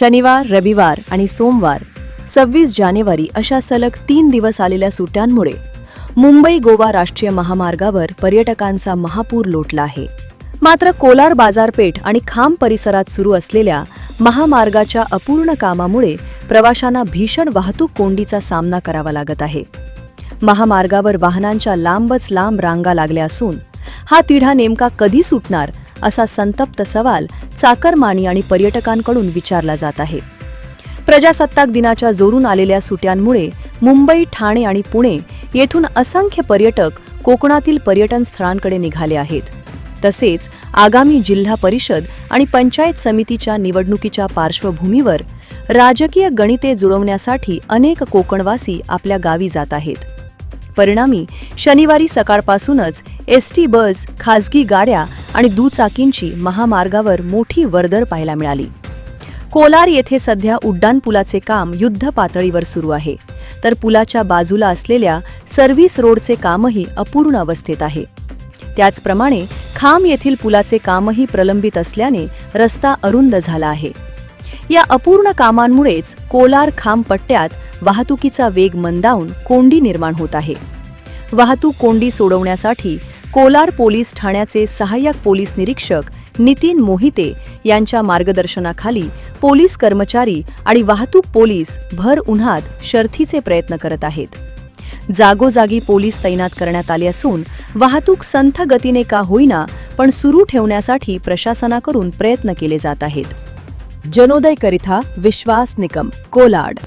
शनिवार रविवार आणि सोमवार सव्वीस जानेवारी अशा सलग तीन दिवस आलेल्या सुट्ट्यांमुळे मुंबई गोवा राष्ट्रीय महामार्गावर पर्यटकांचा महापूर लोटला आहे. मात्र कोलार बाजारपेठ आणि खांब परिसरात सुरू असलेल्या महामार्गाच्या अपूर्ण कामामुळे प्रवाशांना भीषण वाहतूक कोंडीचा सामना करावा लागत आहे. महामार्गावर वाहनांच्या लांबच लांब रांगा लागल्या असून हा तिढा नेमका कधी सुटणार असा संतप्त सवाल चाकरमानी आणि पर्यटकांकडून विचारला जात आहे. प्रजासत्ताक दिनाच्या जोरून आलेल्या सुट्यांमुळे मुंबई ठाणे आणि पुणे येथून असंख्य पर्यटक कोकणातील पर्यटन स्थळांकडे निघाले आहेत. तसेच आगामी जिल्हा परिषद आणि पंचायत समितीच्या निवडणुकीच्या पार्श्वभूमीवर राजकीय गणिते जुळवण्यासाठी अनेक कोकणवासी आपल्या गावी जात आहेत. परिणामी शनिवारी सकाळपासूनच एस टी बस खासगी गाड्या आणि दुचाकींची महामार्गावर मोठी वर्दळ पाहायला मिळाली. कोलार येथे सध्या उड्डाणपुलाचे काम युद्ध पातळीवर सुरू आहे. तर पुलाच्या बाजूला असलेल्या सर्व्हिस रोडचे कामही अपूर्ण अवस्थेत आहे. त्याचप्रमाणे खाम येथील पुलाचे कामही प्रलंबित असल्याने रस्ता अरुंद झाला आहे. या अपूर्ण कामांमुळेच कोलार खांब पट्ट्यात वाहतुकीचा वेग मंदावून कोंडी निर्माण होत आहे. वाहतूक कोंडी सोडवण्यासाठी कोलार पोलीस ठाण्याचे सहाय्यक पोलीस निरीक्षक नितीन मोहिते यांच्या मार्गदर्शनाखाली पोलीस कर्मचारी आणि वाहतूक पोलीस भर उन्हात शर्थीचे प्रयत्न करत आहेत. जागोजागी पोलीस तैनात करण्यात आले असून वाहतूक संथ गतीने का होईना पण सुरू ठेवण्यासाठी प्रशासनाकडून प्रयत्न केले जात आहेत. जनोदय करिता विश्वास निकम कोलाड.